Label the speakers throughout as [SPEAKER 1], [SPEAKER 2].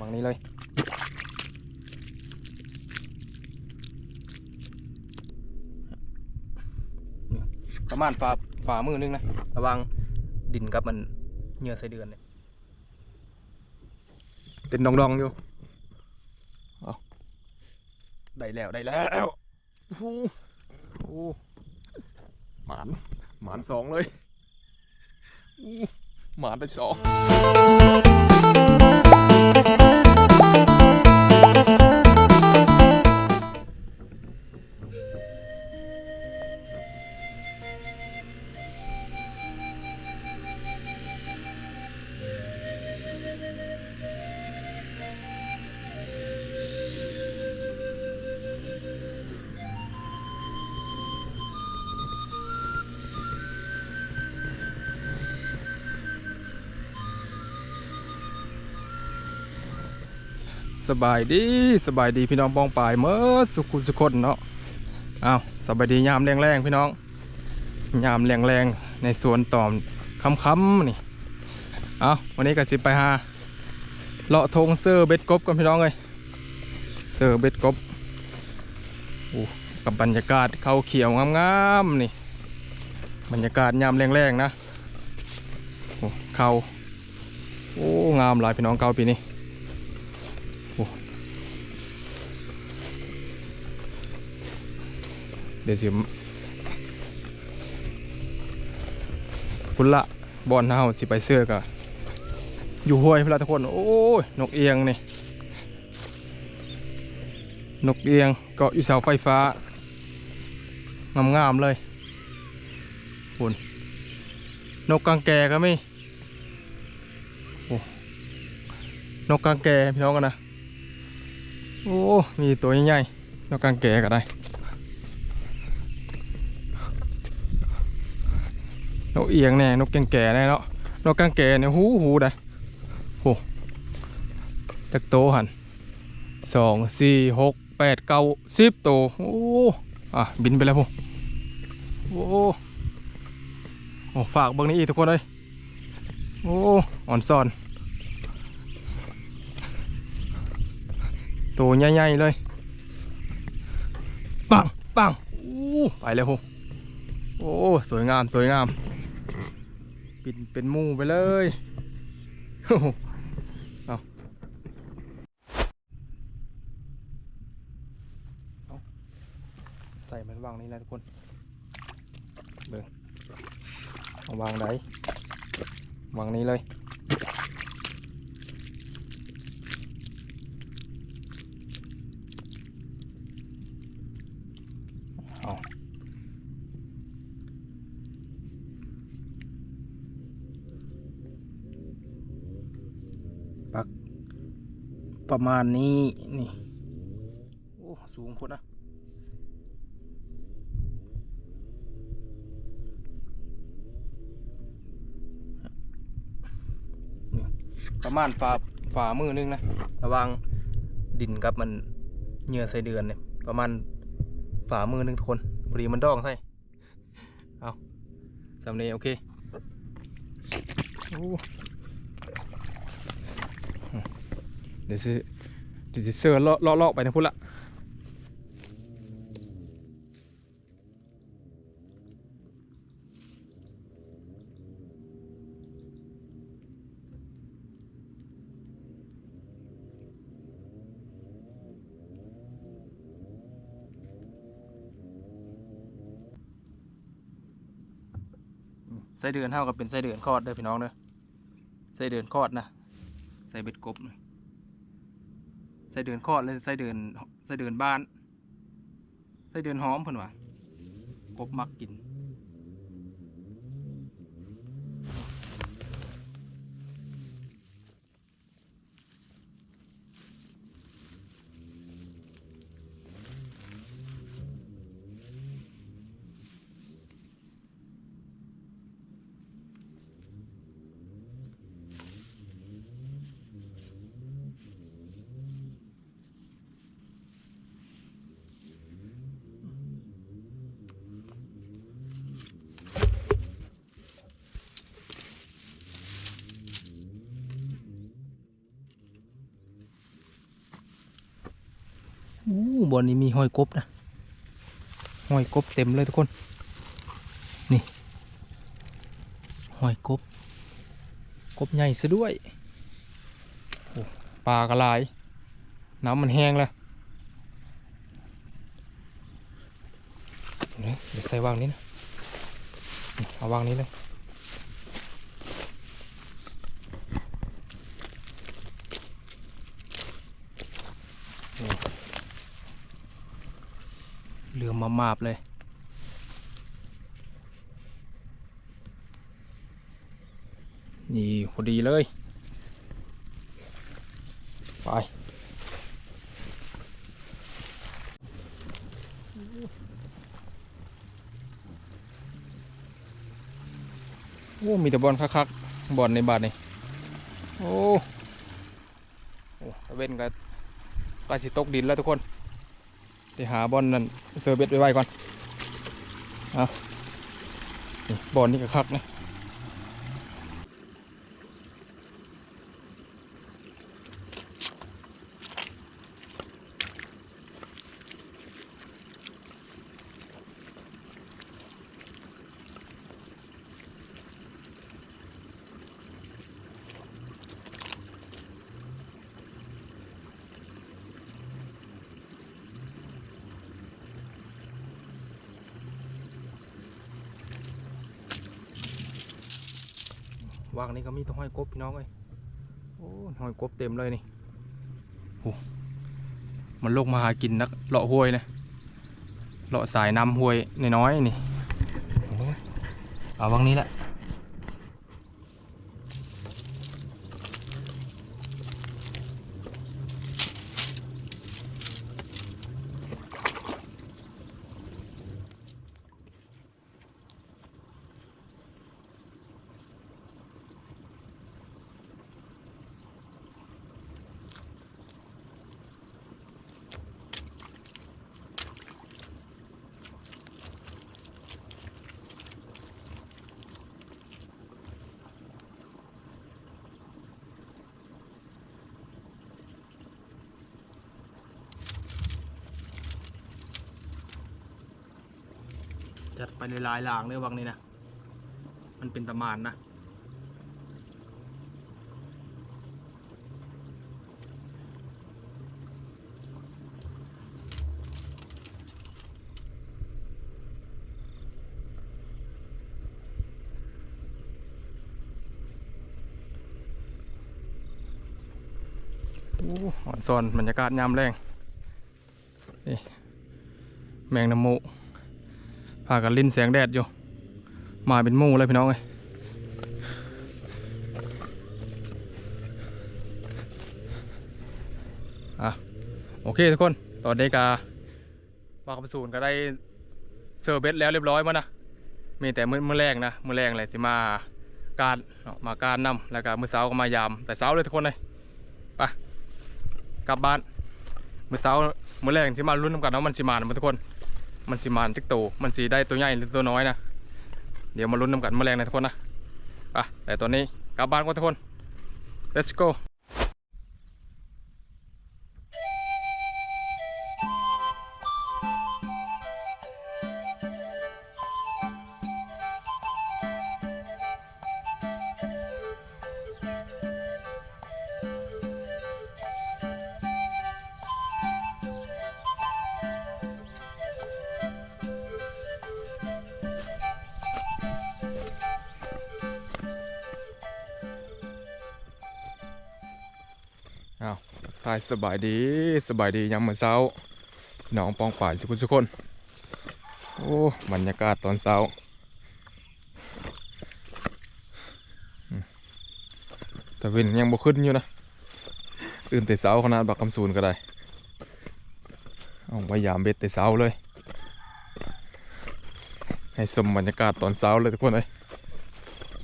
[SPEAKER 1] วางนี้เลยนี่ประมาณฝ่าฝ่ามือนึงนะ ระวังดินกับมันเหงื่อใส่เดือนเนี่ยเป็นดองดองๆอยู่เอาได้แล้วได้แล้วโอ้โหโอ้หมานหมานสองเลยอู้หมานได้สอง Música สบายดีสบายดีพี่น้องปองปลายเมื่อสุขุสุคนเนาะอ้าวสบายดียามแรงๆพี่น้องยามแรงๆในสวนตอมค่ำๆนี่เอาวันนี้ก็สิไปหาเลาะทงเซอร์เบ็ดกบกันพี่น้องเลยเซอร์เบ็ดกบโอ้กับบรรยากาศเขาเขียวงามๆนี่บรรยากาศยามแรงๆนะโอ้เขาโอ้งามหลายพี่น้องเขาปีนี้ ดี๋ยวสิคุณละบอลเฮาสิไปเสื้อกะอยู่ห้วยพนละทุกคน โอ้ยนกเอียงนี่ นกเอียงเกาะอยู่เสาไฟฟ้างามๆเลยคุณนกกางแกก็มีโอ้นกกางแกพี่น้องกันนะ โอ้ มีตัวใหญ่ๆนกกางแกก็ได้ กเอียงแน่นกแกงแก่แน่เนาะนกกางแก่เนี่ยหูหูได้โอ้จักโตหันสองสี่หกแปดเก้าสิบโตโอ้อะบินไปแล้วพวกโอ้โอ้ฝากเบิ่งนี้อีกทุกคนเลยโอ้อ่อนซ่อนตัวใหญ่ๆเลยปังปังโอ้ไปแล้วพวกโอ้ สวยงาม สวยงาม ปินเป็นมูไปเลยเอาเอาใส่มันวางนี่แหละทุกคนเบิ่งเอาวางไหนวางนี้เลย ประมาณนี้นี่โอ้สูงพุดนะประมาณฝ่าฝ่ามือนึงนะ ระวังดินกับมันเหงื่อใส่เดือนเนี่ยประมาณฝ่ามือนึงทุกคนพอดีมันดองใส่เอาสำเนียโอเคโอ้ เดี๋ยวสิเดี๋ยวสิเสือเลาะเลาะเลาะไปทางพุ่นละไส้เดือนเท่ากับเป็นไส้เดือนคอดเด้อพี่น้องเด้อไส้เดือนคอดนะ ใส่เบ็ดกบหน่อย ไส้เดือนคลอดเลยไส้เดือนไส้เดือนบ้านไส้เดือนหอมเพิ่นว่ากบมักกิน อู้บอนนี้มีหอยกบนะหอยกบเต็มเลยทุกคน นี่หอยกบ กบใหญ่ซะด้วยปลากระลาย น้ำมันแห้งแล้วเดี๋ยวเดี๋ยวใส่วางนี้นะ เอาวางนี้เลย เหลือมามาบเลย นี่พอดีเลย ไปโอ้ มีแต่บอลคักๆบอลในบาทนี่โอ้โอ้ตะเวนก็กล้สิตกดินแล้วทุกคน ไปหาบอลนั่นเซอร์เบตไว้ไว้ก่อน เอาบอลนี่ก็คักนะ วางนี่ก็มีต้องห้อยกบพี่น้องเอ้ยโอ้ห้อยกบเต็มเลยนี่โอ้มันลงมาหากินนักเลาะห้วยนะเลาะสายน้ำห้วยน้อยๆนี่เอาวางนี้แหละ จัดไปในลายลางเลยวางนี่นะ มันเป็นตะมานนะอ่อนซอนบรรยากาศยามแรงนี่แมงน้ำมู พากันลิ้นแสงแดดอยู่ มาเป็นมู่เลยพี่น้องเอ้ยอะโอเคทุกคนตอนนี้กาปลากระสูนก็ได้เซอร์เบ็ดแล้วเรียบร้อยมานะมีแต่มือมือแรกนะมือแรกเลยสิมาการมาการนำแล้วก็มือเช้าก็มายาม แต่เช้าเลยทุกคนเลยไปกลับบ้านมือเช้ามือแรกที่มาลุ้นกันว่ามันสิมานะทุกคน มันสิมานจักโตมันสีได้ตัวใหญ่หรือตัวน้อยนะเดี๋ยวมาลุ้นนำกันแมลงนะทุกคนนะไปแต่ตอนนี้กลับบ้านกันทุกคน let's go สบายดีสบายดียามมื้อเช้าน้องปองป่ายสุขสุคนโอ้บรรยากาศตอนเช้าแต่เว้นยังบ่ขึ้นอยู่นะตื่นแต่เช้าขนาดบักคำสูนก็ได้เอาพยายามเบ็ดแต่เช้าเลย ให้สมบรรยากาศตอนเช้าเลยทุกคนเลย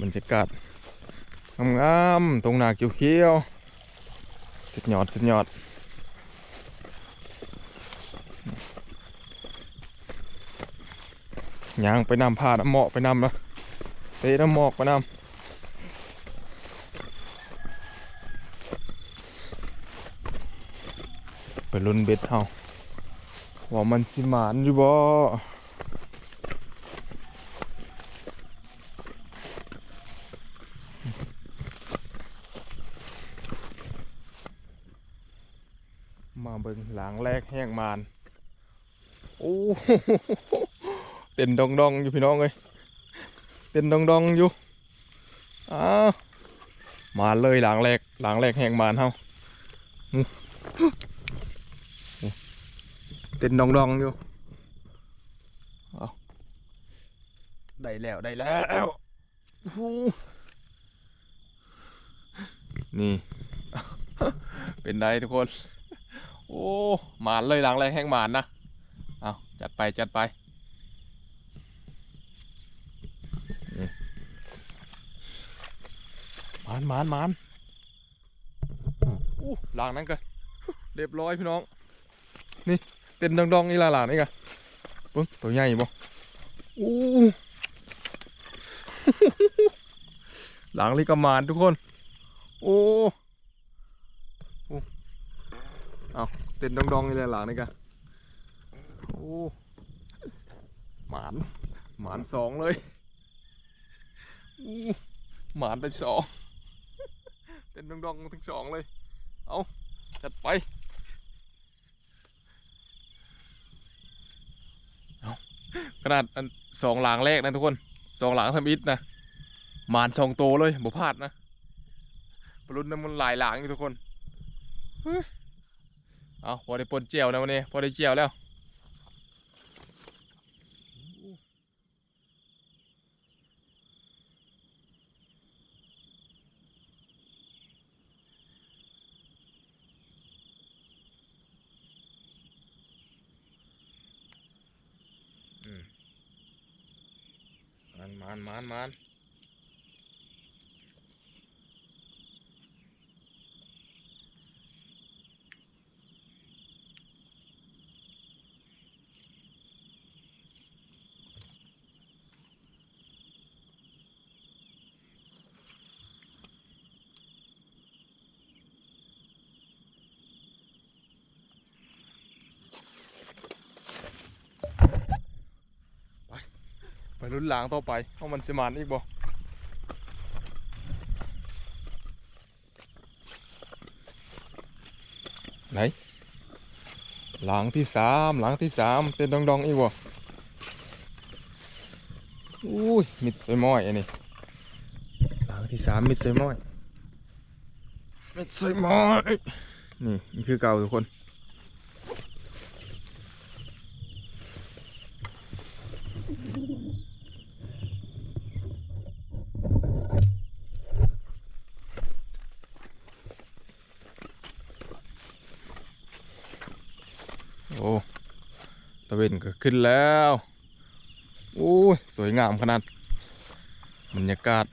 [SPEAKER 1] บรรยากาศงามๆตรงหน้าเขียวๆ สุดยอด สุดยอด ยางไปนำพาน้ำหมอกไปนำนะเตะน้ำหมอกไปนำไปลุ้นเบ็ดเอาว่ามันสิหมานอยู่บ่ บิ่งหลังแรกแห้งมานโอ้เต้นดองดองอยู่พี่น้องเอ้ยเต้นดองดองอยู่อ้าวมาเลยหลังแรกหลังแรกแห้งมานเฮาเต้นดองดองอยู่เอาได้แล้วได้แล้วนี่ เป็นไงทุกคน โอ้หมานเลยหลังแรกแห้งหมานนะเอาจัดไปจัดไปนี่หมานหมานหมานอู้หลังนั้นกันเรียบร้อยพี่น้อง นี่เต้นดองๆนี่ละหลังนี่กันปึ้งตัวใหญ่บ่อู้หลังนี่ก็หมานทุกคน โอ้โอ้ เต้นดองๆนี่ละหลังนี่กันโอ้หมานหมานสองเลยอู้หมานไปสองเต้นดองๆทั้งสองเลย เอาจัดไปเอาขนาดอันสองหลางแรกนะทุกคนสองหลางทำอิฐนะหมานสองโตเลยบ่พลาดนะปรุนน้ำมันหลายหลางอยู่ทุกคน เอาพอได้ปนเจียวนะวันนี้พอได้เจียวแล้ว ไปรุ่นหลังต่อไปเพรามันสิมันอีกบ่ไหนหลังที่สามหลังที่สามเป็นดองดองๆอีกบ่อุ้ยมิดสวยม้อยอันนี้หลังที่สามมิดสวยม้อยมิดสวยม้อยนี่นี่คือเก่าทุกคน โอ้ตะเว นก็ขึ้นแล้ว โอ้ย สวยงามขนาด บรรยากาศ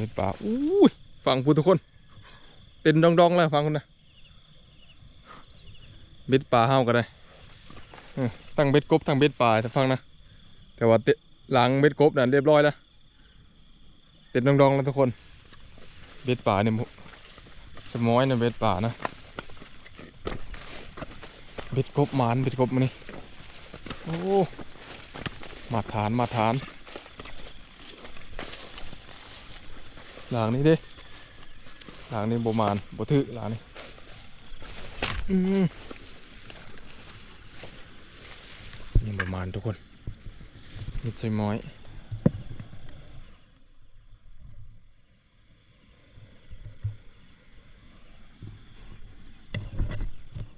[SPEAKER 1] ม็ดป่าอู้ยฟังพูดทุกคน เต้นดองๆแล้วฟังคุณนะเบ็ดป่าเฮาก็ได้ตั้งเบ็ดกบตั้งเบ็ดป่าถ้าฟังนะแต่ว่าเตะหลังเบ็ดกบน่ะเรียบร้อยแล้วเต้นดองๆแล้วทุกคน เบ็ดป่าเนี่ยสมอยเนะเบ็ดป่านะเบ็ดกบหมานเบ็ดกบมานี่โอ้มาฐานมาฐาน หลังนี้เด้หลังนี้บมานบ่ถือหลังนี้อืมนี่บมานทุกคนมิดใส่ม้อย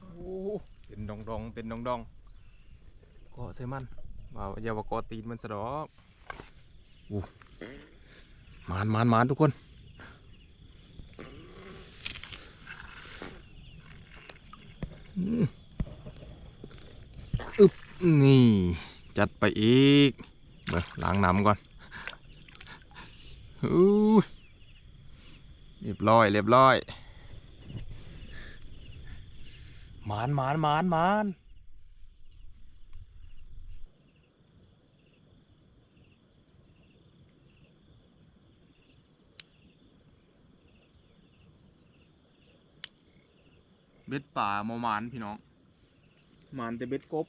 [SPEAKER 1] โอ้เป็นดองดองๆเป็นดองดองๆเก็ใส่มันว่าอย่าว่าเกอตีนมันสะดอกอู้ มานมานมานทุกคนอืมอึบนี่ จัดไปอีกเบิ่งล้างน้ำก่อนอู้เรียบร้อย เรียบร้อยหมานหมานหมานหมาน เบ็ดป่าโมหมานพี่น้องหมานแต่เบ็ดกบ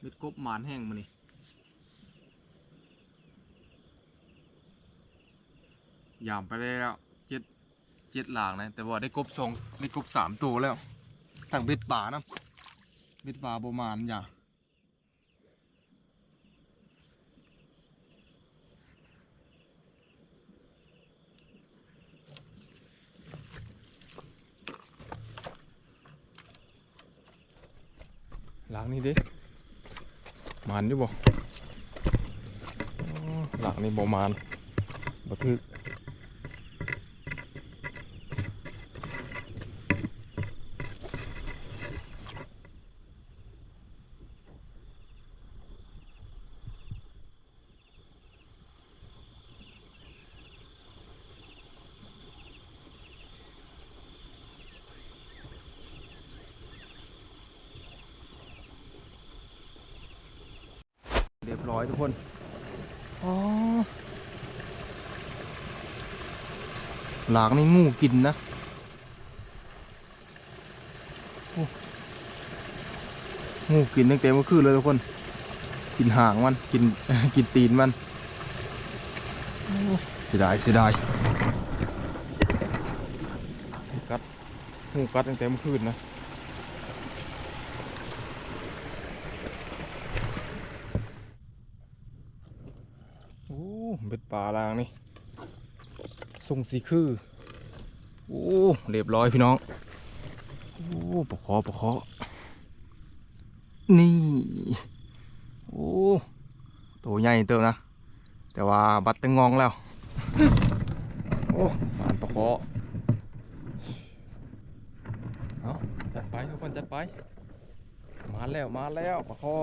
[SPEAKER 1] เบ็ดกบหมานแห้งมานี่ยามไปได้แล้วเจ็ดเจ็ดหลางนะแต่ว่าได้กบสองได้กบสามตัวแล้วตั้งเบ็ดป่านะเบ็ดป่าประมาณอย่า หลังนี้ดิมันอยู่บ่อ๋อหลังนี้บ่มานบ่ทึก เรียบร้อยทุกคน อ๋อ หลางนี่งูกินนะงูกินตั้งแต่เมื่อคืนเลยทุกคน กินหางมันกินกินตีนมันเสียดายเสียดายกัดงูกัดตั้งแต่เมื่อคืนนะโอ้เบ็ดป่าลางนี่ทรงสีคือ อ้เรียบร้อยพี่น้องโอ้ปะคอปะคอนี่โอ้ตัวใหญ่เติมนะ แต่ว่าบัดตึงงองแล้ว โอ้ปานปะคอเอาจัดไปทุกคนจัดไป มาแล้วมาแล้วปะคอ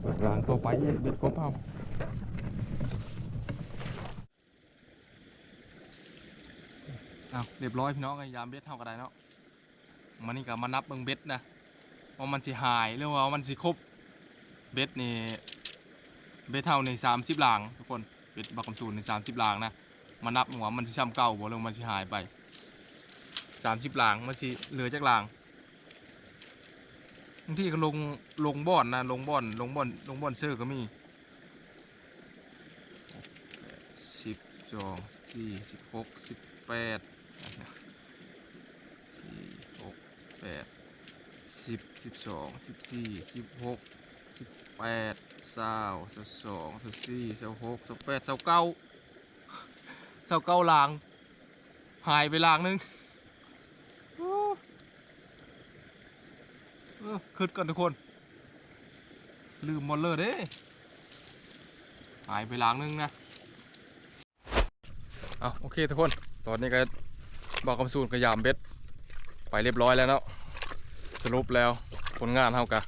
[SPEAKER 1] เปิดรางตัวไปเบ็ดกบเอา เอาเรียบร้อยพี่น้องไอ้ยามเบ็ดเท่ากันได้เนาะมันนี่ก็มานับเบิ่งเบ็ดนะว่ามันสิหายหรือว่ามันสิครบเบ็ดนี่เบ็ดเท่าในสามสิบหลางทุกคนเบ็ดบักคำสูนในสามสิบหลางนะมานับว่ามันสิช้ำเก่าบ่หรือมันสิหายไปสามสิบหลางมันสิเหลือจากหลางบางที่ก็ลงลงบ่อนนะลงบ่อนลงบ่อนลงบ่อนเซอร์ก็มีสิบสองสี่สิบหกสิบแปดสี่หก แปดสิบสิบสองสิบสี่สิบหกสิบแปดเศร้าสิบสองสิบสี่สิบหกสิบแปดสิบเก้าสิบเก้าลาง หายไปลางนึงโอ้เออขึ้นก่อนทุกคน ลืมหมดเลยเด้หายไปล้างนึงนะเอาโอเคทุกคน ตอนนี้ก็บอกคำสูนกระยามเบ็ด ไปเรียบร้อยแล้วเนาะสรุปแล้วผลงานเท่ากัน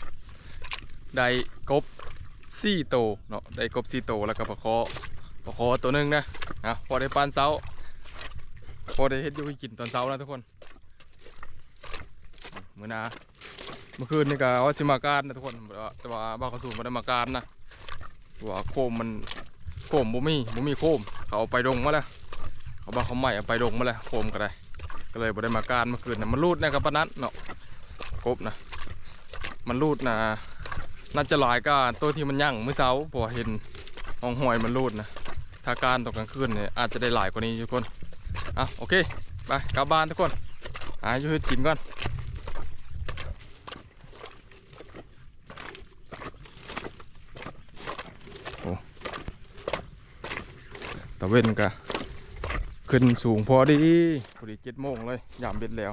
[SPEAKER 1] ได้กบสี่โตเนาะได้กบสี่โตแล้วก็ปลาคอปลาคอตัวหนึงนะนะพอได้ปานเช้าพอได้เฮ็ดอยูให้กินตอนเช้านะทุกคนมื้อนาเมื่อคืนนี่ก็ว่าสิมาการนะทุกคนแต่ว่าบ้านเขาสูงม่ได้มาการนะว่าโคมมันโคมบ่มีบ่มีโคมเขาเอาไปดงมาแล้วเขาบ้าเขาใหม่เอาไปดงมาแล้วโคมก็ได้ ก็เลยบ่ได้มาการเมื่อคืนนะมันรูดนะครับปะนัดเนาะกบนะมันรูดนะน่าจะหลายก็ตัวที่มันยั่งเมื่อเช้าพราะว่าเห็นห้องหอยมันรูดนะถ้าการตอกลางคืนเนี่ยอาจจะได้หลายกว่านี้ทุกคนอะโอเคไปกลับบ้านทุกคนหาอยู่ให้กินก่อนโอ้ตะเวนก็ ขึ้นสูงพอดีพอดีเจ็ดโมงเลยยามเบ็ดแล้ว